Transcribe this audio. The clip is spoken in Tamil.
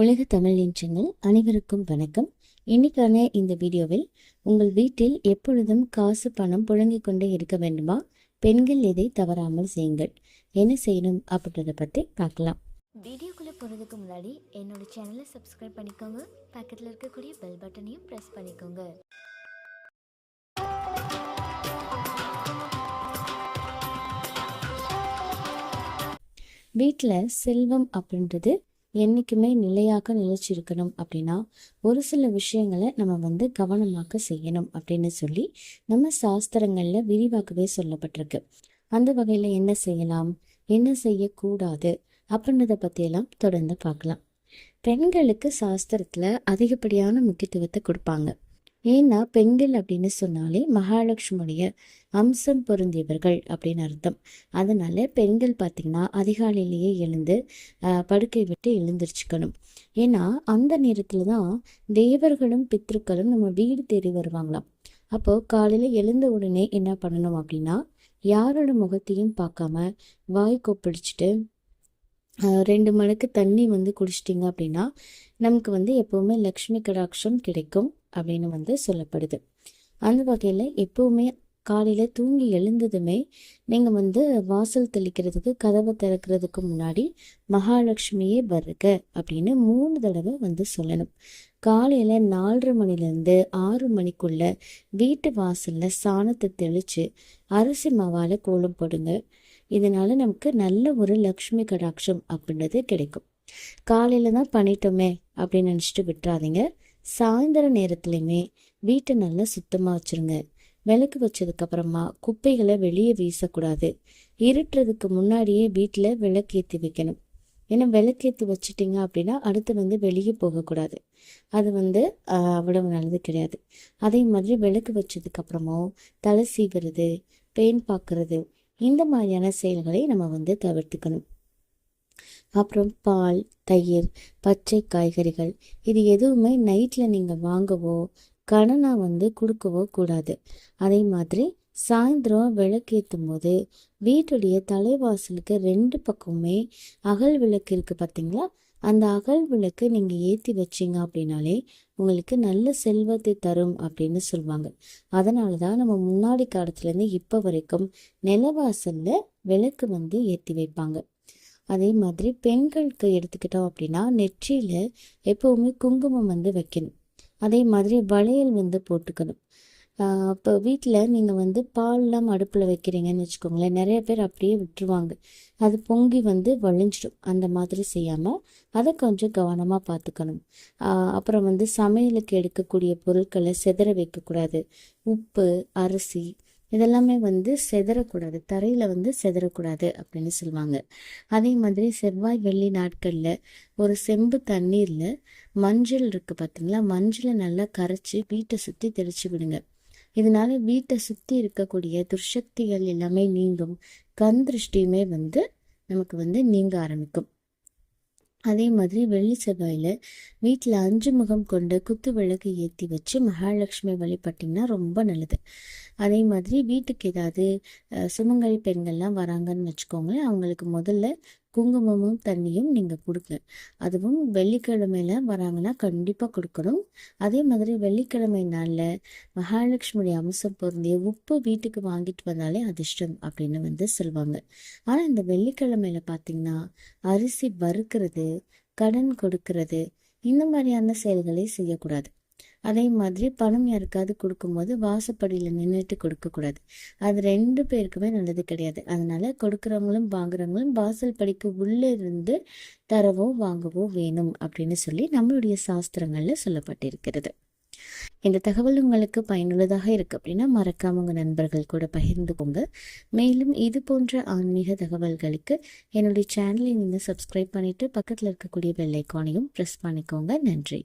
உலக தமிழ் நின்றங்கள் அனைவருக்கும் வணக்கம். இன்னைக்கான இந்த வீடியோவில் உங்கள் வீட்டில் எப்பொழுதும் காசு பணம் புழங்கிக் கொண்டே இருக்க வேண்டுமா? பெண்கள் இதை தவறாமல் செய்யுங்கள்? என்ன செய்யணும் அப்படின்றத பற்றி பார்க்கலாம். வீடியோக்குள்ளே போகிறதுக்கு முன்னாடி என்னோட சேனலை சப்ஸ்கிரைப் பண்ணிக்கோங்க. பக்கத்தில் இருக்கக்கூடிய பெல் பட்டனையும் ப்ரெஸ் பண்ணிக்கோங்க. வீட்டில் செல்வம் அப்படின்றது என்றைக்குமே நிலையாக நிலைச்சிருக்கணும் அப்படின்னா ஒரு சில விஷயங்களை நம்ம வந்து கவனமாக செய்யணும் அப்படின்னு சொல்லி நம்ம சாஸ்திரங்களில் விரிவாகவே சொல்லப்பட்டிருக்கு. அந்த வகையில் என்ன செய்யலாம்? என்ன செய்யக்கூடாது? அப்படின்றத பற்றியெல்லாம் தொடர்ந்து பார்க்கலாம். பெண்களுக்கு சாஸ்திரத்தில் அதிகப்படியான முக்கியத்துவத்தை கொடுப்பாங்க. ஏன்னா பெண்கள் அப்படின்னு சொன்னாலே மகாலட்சுமியுடைய அம்சம் பொருந்தியவர்கள் அப்படின்னு அர்த்தம். அதனால பெண்கள் பார்த்திங்கன்னா அதிகாலையிலேயே எழுந்து படுக்கை விட்டு எழுந்திரிச்சுக்கணும். ஏன்னா அந்த நேரத்தில் தான் தேவர்களும் பித்ருக்களும் நம்ம வீடு தேடி வருவாங்களாம். அப்போது காலையில் எழுந்த உடனே என்ன பண்ணணும் அப்படின்னா யாரோட முகத்தையும் பார்க்காம வாய் கொப்பளிச்சுட்டு ரெண்டு மணிக்கு தண்ணி வந்து குடிச்சிட்டிங்க அப்படின்னா நமக்கு வந்து எப்போவுமே லக்ஷ்மி கடாட்சம் கிடைக்கும். அப்படின்னு வந்து சொல்லப்படுது. அந்த வகையில் எப்போவுமே காலையில் தூங்கி எழுந்ததுமே நீங்கள் வந்து வாசல் தெளிக்கிறதுக்கு கதவை திறக்கிறதுக்கு முன்னாடி மகாலட்சுமியே வருக அப்படின்னு மூணு தடவை வந்து சொல்லணும். காலையில் நாலரை மணிலேருந்து ஆறு மணிக்குள்ள வீட்டு வாசலில் சாணத்தை தெளித்து அரிசி மாவால் கோலம் போடுங்க. இதனால நமக்கு நல்ல ஒரு லக்ஷ்மி கடாட்சம் அப்படின்றது கிடைக்கும். காலையில் தான் பண்ணிட்டோமே அப்படின்னு நினச்சிட்டு விட்டுறாதீங்க. சாயந்தர நேரத்துலையுமே வீட்டை நல்லா சுத்தமாக வச்சுருங்க. விளக்கு வச்சதுக்கப்புறமா குப்பைகளை வெளியே வீசக்கூடாது. இருட்டுறதுக்கு முன்னாடியே வீட்டில் விளக்கேற்றி வைக்கணும். ஏன்னா விளக்கேற்றி வச்சுட்டிங்க அப்படின்னா அடுத்து வந்து வெளியே போகக்கூடாது. அது வந்து அவ்வளவு நல்லது கிடையாது. அதே மாதிரி விளக்கு வச்சதுக்கப்புறமும் தலை சீவுறது பேன் பார்க்கறது இந்த மாதிரியான செயல்களை நம்ம வந்து தவிர்த்துக்கணும். அப்புறம் பால் தயிர் பச்சை காய்கறிகள். இது எதுவுமே நைட்டில் நீங்கள் வாங்கவோ கடனாக வந்து கொடுக்கவோ கூடாது. அதே மாதிரி சாயந்தரம் விளக்கேற்றும் போது வீட்டுடைய தலைவாசலுக்கு ரெண்டு பக்கமுமே அகல் விளக்கு இருக்குது பார்த்தீங்களா அந்த அகல் விளக்கு நீங்கள் ஏற்றி வச்சீங்க அப்படின்னாலே உங்களுக்கு நல்ல செல்வத்தை தரும் அப்படின்னு சொல்லுவாங்க. அதனால தான் நம்ம முன்னாடி காலத்துலேருந்து இப்போ வரைக்கும் நிலவாசலில் விளக்கு வந்து ஏற்றி வைப்பாங்க. அதே மாதிரி பெண்களுக்கு எடுத்துக்கிட்டோம் அப்படின்னா நெற்றியில் எப்போவுமே குங்குமம் வந்து வைக்கணும். அதே மாதிரி வளையல் வந்து போட்டுக்கணும். இப்போ வீட்டில் நீங்கள் வந்து பால்லாம் அடுப்பில் வைக்கிறீங்கன்னு வச்சுக்கோங்களேன். நிறைய பேர் அப்படியே விட்டுருவாங்க. அது பொங்கி வந்து வழிஞ்சிடும். அந்த மாதிரி செய்யாமல் அதை கொஞ்சம் கவனமாக பார்த்துக்கணும். அப்புறம் வந்து சமையலுக்கு எடுக்கக்கூடிய பொருட்களை சிதற வைக்கக்கூடாது. உப்பு அரிசி இதெல்லாமே வந்து செதறக்கூடாது. தரையில் வந்து செதறக்கூடாது அப்படின்னு சொல்லுவாங்க. அதே மாதிரி செவ்வாய் வெள்ளி நாட்களில் ஒரு செம்பு தண்ணீரில் மஞ்சள் இருக்குது பார்த்தீங்களா மஞ்சளை நல்லா கரைச்சி வீட்டை சுற்றி தெளிச்சு விடுங்க. இதனால வீட்டை சுற்றி இருக்கக்கூடிய துர்சக்திகள் எல்லாமே நீங்கும். கண் திருஷ்டியுமே வந்து நமக்கு வந்து நீங்க ஆரம்பிக்கும். அதே மாதிரி வெள்ளி செவ்வாயில் வீட்டில் அஞ்சு முகம் கொண்ட குத்து விளக்கு ஏற்றி வச்சு மகாலட்சுமி வழிபட்டிங்கன்னா ரொம்ப நல்லது. அதே மாதிரி வீட்டுக்கு ஏதாவது சுமங்கலி பெண்கள்லாம் வராங்கன்னு வச்சுக்கோங்களேன் அவங்களுக்கு முதல்ல குங்குமமும் தண்ணியும் நீங்கள் கொடுங்க அதுவும் வெள்ளிக்கிழமையில வராங்கன்னா கண்டிப்பாக கொடுக்கணும். அதே மாதிரி வெள்ளிக்கிழமை நாளில் மகாலட்சுமியுடைய அம்சம் பொருந்திய உப்பு வீட்டுக்கு வாங்கிட்டு வந்தாலே அதிர்ஷ்டம் அப்படின்னு வந்து சொல்லுவாங்க. ஆனால் இந்த வெள்ளிக்கிழமையில பார்த்தீங்கன்னா அரிசி வறுக்கிறது கடன் கொடுக்கறது இந்த மாதிரியான செயல்களை செய்யக்கூடாது. அதே மாதிரி பணம் யாருக்காவது கொடுக்கும்போது வாசப்படியில் நின்றுட்டு கொடுக்கக்கூடாது. அது ரெண்டு பேருக்குமே நல்லது கிடையாது. அதனால கொடுக்குறவங்களும் வாங்குறவங்களும் வாசல் படிக்கு உள்ளே இருந்து தரவோ வாங்கவோ வேணும் அப்படின்னு சொல்லி நம்மளுடைய சாஸ்திரங்களில் சொல்லப்பட்டிருக்கிறது. இந்த தகவல் உங்களுக்கு பயனுள்ளதாக இருக்கு அப்படின்னா மறக்காம உங்க நண்பர்கள் கூட பகிர்ந்துக்கோங்க மேலும் இது போன்ற ஆன்மீக தகவல்களுக்கு என்னுடைய சேனலை நீங்கள் சப்ஸ்கிரைப் பண்ணிட்டு பக்கத்தில் இருக்கக்கூடிய பெல் ஐக்கானையும் ப்ரெஸ் பண்ணிக்கோங்க. நன்றி.